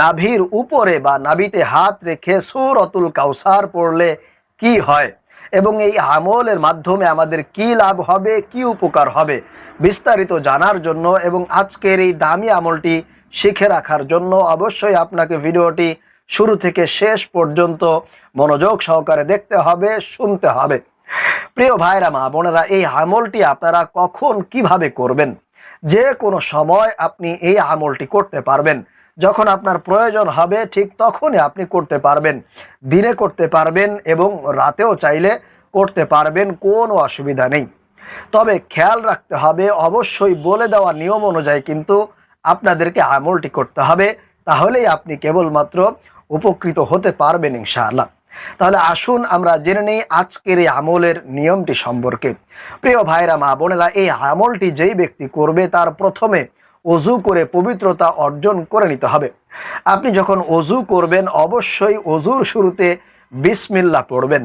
নাভির উপরে বা নাভিতে হাত রেখে সুরতুল কাউসার পড়লে কি হয়? এবং এই আমলের মাধ্যমে আমাদের কি লাভ হবে, কি উপকার হবে? বিস্তারিত জানার জন্য এবং আজকের এই দামি আমলটি শিখে রাখার জন্য অবশ্যই আপনাকে ভিডিওটি শুরু থেকে শেষ পর্যন্ত মনোযোগ সহকারে দেখতে হবে, শুনতে হবে। প্রিয় ভাইরা, মা বোনেরা, এই আমলটি আপনারা কখন কীভাবে করবেন? যে কোনো সময় আপনি এই আমলটি করতে পারবেন। যখন আপনার প্রয়োজন হবে, ঠিক তখনই আপনি করতে পারবেন। দিনে করতে পারবেন এবং রাতেও চাইলে করতে পারবেন, কোনো অসুবিধা নেই। তবে খেয়াল রাখতে হবে, অবশ্যই বলে দেওয়া নিয়ম অনুযায়ী কিন্তু আপনাদেরকে আমলটি করতে হবে, তাহলেই আপনি কেবলমাত্র উপকৃত হতে পারবেন ইনশাআল্লাহ। তাহলে আসুন আমরা জেনে নিই আজকের এই আমলের নিয়মটি সম্পর্কে। প্রিয় ভাইরা, মা বোনেরা, এই আমলটি যেই ব্যক্তি করবে, তার প্রথমে অজু করে পবিত্রতা অর্জন করে নিতে হবে। আপনি যখন অজু করবেন, অবশ্যই অজুর শুরুতে বিসমিল্লা পড়বেন।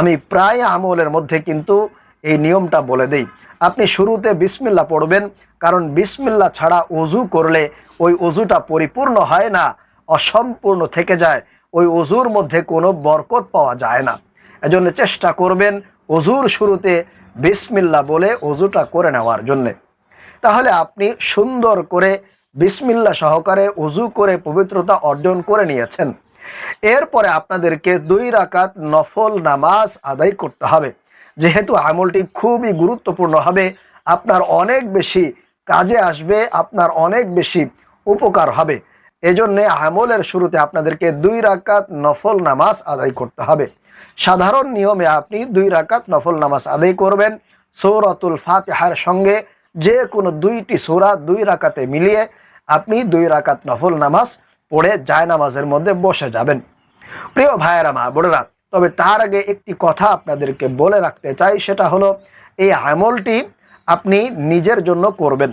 আমি প্রায় আমলের মধ্যে কিন্তু এই নিয়মটা বলে দেই। আপনি শুরুতে বিসমিল্লা পড়বেন, কারণ বিসমিল্লা ছাড়া অজু করলে ওই অজুটা পরিপূর্ণ হয় না, অসম্পূর্ণ থেকে যায়, ওই অজুর মধ্যে কোনো বরকত পাওয়া যায় না। এজন্য চেষ্টা করবেন অজুর শুরুতে বিসমিল্লা বলে অজুটা করে নেওয়ার জন্যে। তাহলে আপনি সুন্দর করে বিসমিল্লা সহকারে অজু করে পবিত্রতা অর্জন করে নিয়েছেন। এরপরে আপনাদেরকে দুই রাকাত নফল নামাজ আদায় করতে হবে। যেহেতু আমলটি খুবই গুরুত্বপূর্ণ হবে, আপনার অনেক বেশি কাজে আসবে, আপনার অনেক বেশি উপকার হবে। এজন্যে আমলের শুরুতে আপনাদেরকে দুই রাকাত নফল নামাজ আদায় করতে হবে। সাধারণ নিয়মে আপনি দুই রাকাত নফল নামাজ আদায় করবেন। সৌরতুল ফাতেহার সঙ্গে যে কোনো দুইটি সোরা দুই রাকাতে মিলিয়ে আপনি দুই রাকাত নফল নামাজ পড়ে জায় নামাজের মধ্যে বসে যাবেন। প্রিয় ভাইয়েরা, মা বোনেরা, তবে তার আগে একটি কথা আপনাদেরকে বলে রাখতে চাই, সেটা হলো এই আমলটি আপনি নিজের জন্য করবেন।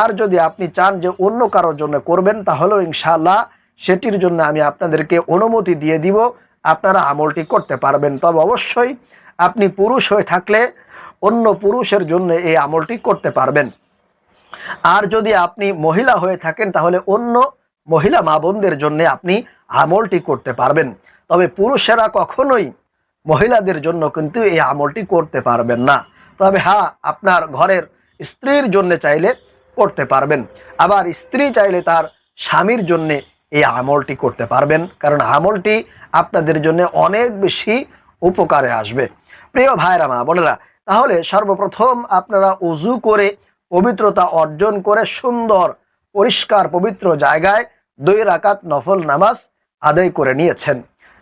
আর যদি আপনি চান যে অন্য কারোর জন্য করবেন, তাহলেও ইনশাআল্লাহ সেটির জন্য আমি আপনাদেরকে অনুমতি দিয়ে দিব, আপনারা আমলটি করতে পারবেন। তবে অবশ্যই আপনি পুরুষ হয়ে থাকলে অন্য পুরুষের জন্য এই আমলটি করতে পারবেন। আর যদি আপনি মহিলা হয়ে থাকেন, তাহলে অন্য মহিলা মা বোনদের জন্য আপনি আমলটি করতে পারবেন। তবে পুরুষেরা কখনোই মহিলাদের জন্য কিন্তু এই আমলটি করতে পারবেন না। তবে হ্যাঁ আপনার ঘরের স্ত্রীর জন্য চাইলে করতে পারবেন। আবার স্ত্রী চাইলে তার স্বামীর জন্য এই আমলটি করতে পারবেন। কারণ আমলটি আপনাদের জন্য অনেক বেশি উপকারে আসবে। প্রিয় ভাইরা মা বোনেরা তাহলে সর্বপ্রথম আপনারা উজু করে পবিত্রতা অর্জন করে সুন্দর, পরিষ্কার, পবিত্র জায়গায় দুই রাকাত নফল নামাজ আদায় করে নিয়েছেন।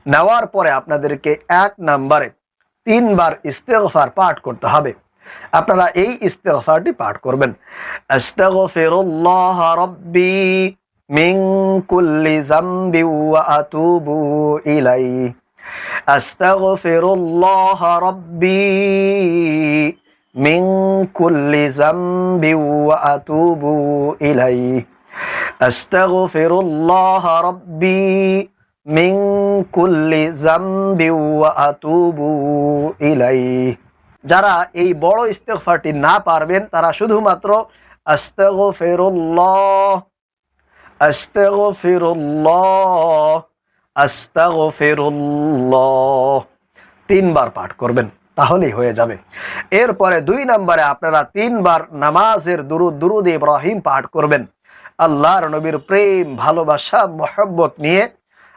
নেওয়ার পরে আপনাদেরকে এক নাম্বারে তিনবার ইস্তেগফার পাঠ করতে হবে। আপনারা এই ইস্তেগফারটি পাঠ করবেন। আস্তাগফিরুল্লাহ রাব্বি কুল্লি যামবি আতুবু ইলাইহি। আস্তাগফিরুল্লাহ রাব্বি কুল্লি যামবি ওয়া আতুবু ইলাইহি। আস্তাগফিরুল্লাহ রাব্বি মিন কুল্লি যামবি ওয়া আতুবু ইলাইহি। যারা এই বড় ইস্তেগফারটি না পারবেন, তারা শুধুমাত্র তিনবার পাঠ করবেন। তাহলেই হয়ে যাবে। এরপরে দুই নম্বরে আপনারা তিনবার নামাজের দুরুদ দুরুদ ইব্রাহিম পাঠ করবেন। আল্লাহর নবীর প্রেম, ভালোবাসা, মহব্বত নিয়ে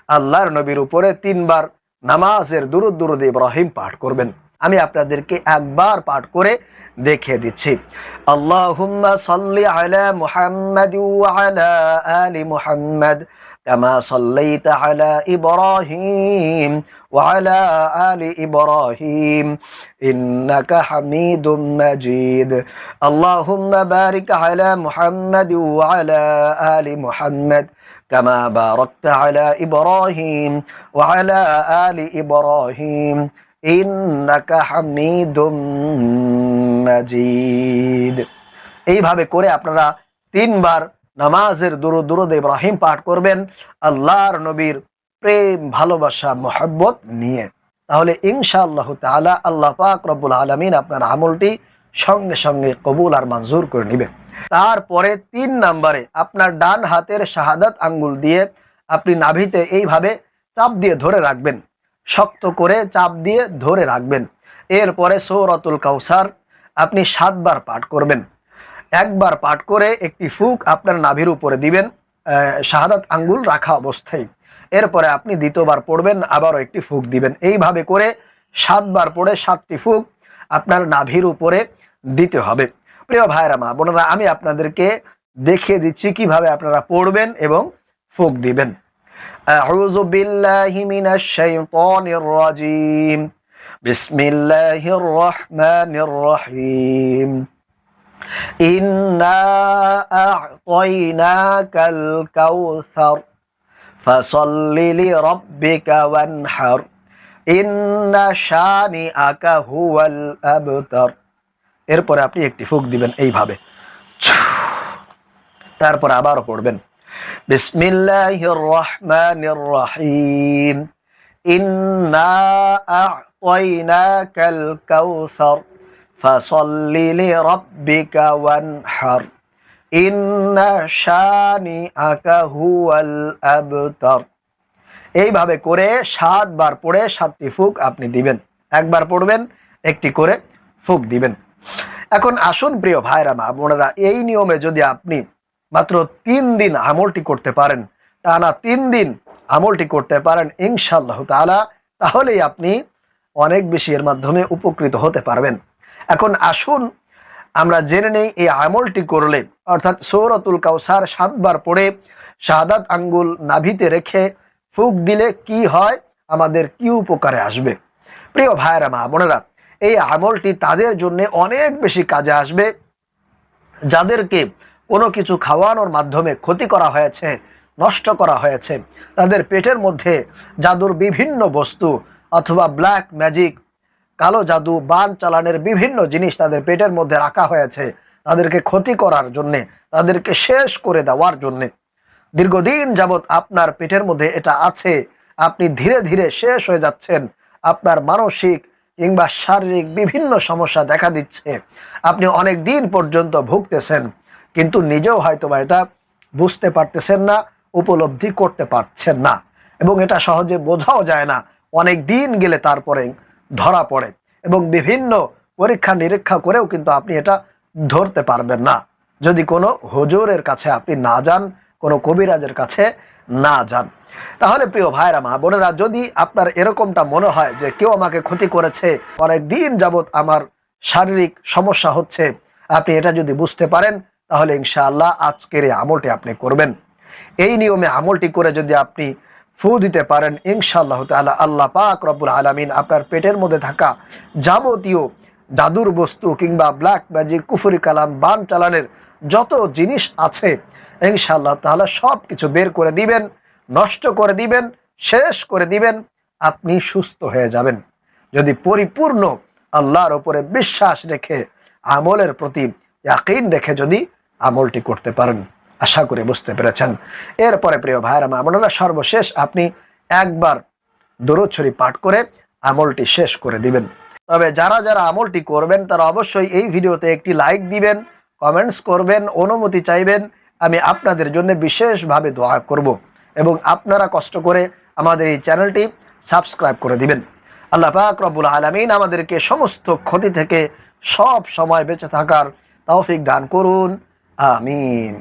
আল্লাহর নবীর উপরে তিনবার নামাজের দুরুদ দুরুদ ইব্রাহিম পাঠ করবেন। আমি আপনাদেরকে একবার পাঠ করে দেখিয়ে দিচ্ছি। আল্লাহুম্মা সাল্লি আলা মুহাম্মাদ আলা আলি كما صليت على إبراهيم وعلى آل إبراهيم إنك حميد مجيد اللهم بارك على محمد وعلى آل محمد كما باركت على إبراهيم وعلى آل إبراهيم إنك حميد مجيد এইভাবে করে আপনারা তিনবার নামাজের দুরুদ দুরুদ ইব্রাহিম পাঠ করবেন আল্লাহর নবীর প্রেম, ভালোবাসা, মোহাব্বত নিয়ে। তাহলে ইনশাআল্লাহ তাআলা আল্লাহ পাক রব্বুল আলমিন আপনার আমলটি সঙ্গে সঙ্গে কবুল আর মঞ্জুর করে নেবেন। তারপরে তিন নম্বরে আপনার ডান হাতের শাহাদাত আঙ্গুল দিয়ে আপনি নাভিতে এইভাবে চাপ দিয়ে ধরে রাখবেন। শক্ত করে চাপ দিয়ে ধরে রাখবেন। এরপরে সৌরতুল কাউসার আপনি সাতবার পাঠ করবেন। একবার পাঠ করে একটি ফুক আপনার নাভির উপরে দিবেন আহ, শাহাদাত আঙ্গুল রাখা অবস্থায় এরপরে আপনি দ্বিতীয়বার পড়বেন আবারও একটি ফুক দিবেন এইভাবে করে সাতবার পড়ে সাতটি ফুক আপনার নাভির উপরে দিতে হবে প্রিয় ভাইরা মা বোনেরা আমি আপনাদেরকে দেখিয়ে দিচ্ছি কিভাবে আপনারা পড়বেন এবং ফুক দিবেন أعوذ بالله من الشيطان الرجيم بسم الله الرحمن الرحيم إنا أعطيناك الكوثر فصل لربك وانحر إن شانئك هو الأبتر এরপরে আপনি একটি ফুক দিবেন এইভাবে তারপর আবারও পড়বেন বিসমিল্লাহির রহমানির রহিম ইন্না আ'তাইনাকাল কাউসার ফাসাল্লি লিরাব্বিকা ওয়ানহার ইন্না শানিআকা হুয়াল আবতার এইভাবে করে সাতবার পড়ে সাতটি ফুক আপনি দিবেন। একবার পড়বেন, একটি করে ফুক দিবেন। এখন আসুন প্রিয় ভাইরা, মা বোনেরা, এই নিয়মে যদি আপনি মাত্র তিন দিন আমলটি করতে পারেন, টানা তিন দিন আমলটি করতে পারেন ইনশাল্লাহ তাহলেই আপনি অনেক বেশি এর মাধ্যমে উপকৃত হতে পারবেন। এখন আসুন আমরা জেনে নেই এই আমলটি করলে, অর্থাৎ সৌরতুল কাউসার সাতবার পড়ে শাহাদাত আঙ্গুল নাভিতে রেখে ফুক দিলে কি হয়? আমাদের কি উপকারে আসবে? প্রিয় ভাইরা মা বোনেরা, এই আমলটি তাদের জন্য অনেক বেশি কাজে আসবে। যাদেরকে কোনো কিছু খাওয়ানোর মাধ্যমে ক্ষতি করা হয়েছে, নষ্ট করা হয়েছে, তাদের পেটের মধ্যে জাদুর বিভিন্ন বস্তু অথবা ব্ল্যাক ম্যাজিক কালো জাদু, বান চালানের বিভিন্ন জিনিস তাদের পেটের মধ্যে রাখা হয়েছে। তাদেরকে ক্ষতি করার জন্যে, তাদেরকে শেষ করে দেওয়ার জন্যে। দীর্ঘদিন যাবৎ আপনার পেটের মধ্যে এটা আছে। আপনি ধীরে ধীরে শেষ হয়ে যাচ্ছেন। আপনার মানসিক কিংবা শারীরিক বিভিন্ন সমস্যা দেখা দিচ্ছে। আপনি অনেক দিন পর্যন্ত ভুগতেছেন, কিন্তু নিজেও হয়তো বা এটা বুঝতে পারতেছেন না, উপলব্ধি করতে পারছেন না। এবং এটা সহজে বোঝাও যায় না। অনেক দিন গেলে তারপরে ধরা পড়ে এবং বিভিন্ন পরীক্ষা নিরীক্ষা করেও কিন্তু আপনি এটা ধরতে পারবেন না। যদি কোনো হুজুরের কাছে আপনি না যান, কোনো কবিরাজের কাছে না যান। তাহলে প্রিয় ভাইরা, মা বোনেরা, যদি আপনার এরকমটা মনে হয় যে কেউ আমাকে ক্ষতি করেছে অনেক দিন যাবৎ আমার শারীরিক সমস্যা হচ্ছে, আপনি এটা যদি বুঝতে পারেন, তাহলে ইনশাআল্লাহ আজকের এই আমলটি আপনি করবেন। এই নিয়মে আমলটি করে যদি আপনি ফু দিতে পারেন ইনশাআল্লাহ তাআলা। আল্লাহ পাক রব্বুল আলামিন আপনার পেটের মধ্যে থাকা যাবতীয় জাদুর বস্তু কিংবা ব্ল্যাক ম্যাজিক কুফরি কালাম, বান চালানের যত জিনিস আছে, ইনশাআল্লাহ তাহলে সব কিছু বের করে দিবেন, নষ্ট করে দিবেন, শেষ করে দিবেন, আপনি সুস্থ হয়ে যাবেন। যদি পরিপূর্ণ আল্লাহর ওপরে বিশ্বাস রেখে আমলের প্রতি ইয়াকিন রেখে যদি আমলটি করতে পারেন। আশা করে বুঝতে পেরেছেন। এরপরে প্রিয় ভাইরা মা সর্বশেষ আপনি একবার দরুদ পাঠ করে আমলটি শেষ করে দিবেন। তবে যারা যারা আমলটি করবেন, তারা অবশ্যই এই ভিডিওতে একটি লাইক দিবেন, কমেন্টস করবেন, অনুমতি চাইবেন। আমি আপনাদের জন্য বিশেষভাবে দোয়া করব এবং আপনারা কষ্ট করে আমাদের এই চ্যানেলটি সাবস্ক্রাইব করে দিবেন। আল্লাহ পাক রব্বুল আলমিন আমাদেরকে সমস্ত ক্ষতি থেকে সব সময় বেঁচে থাকার তৌফিক দান করুন। আমিন।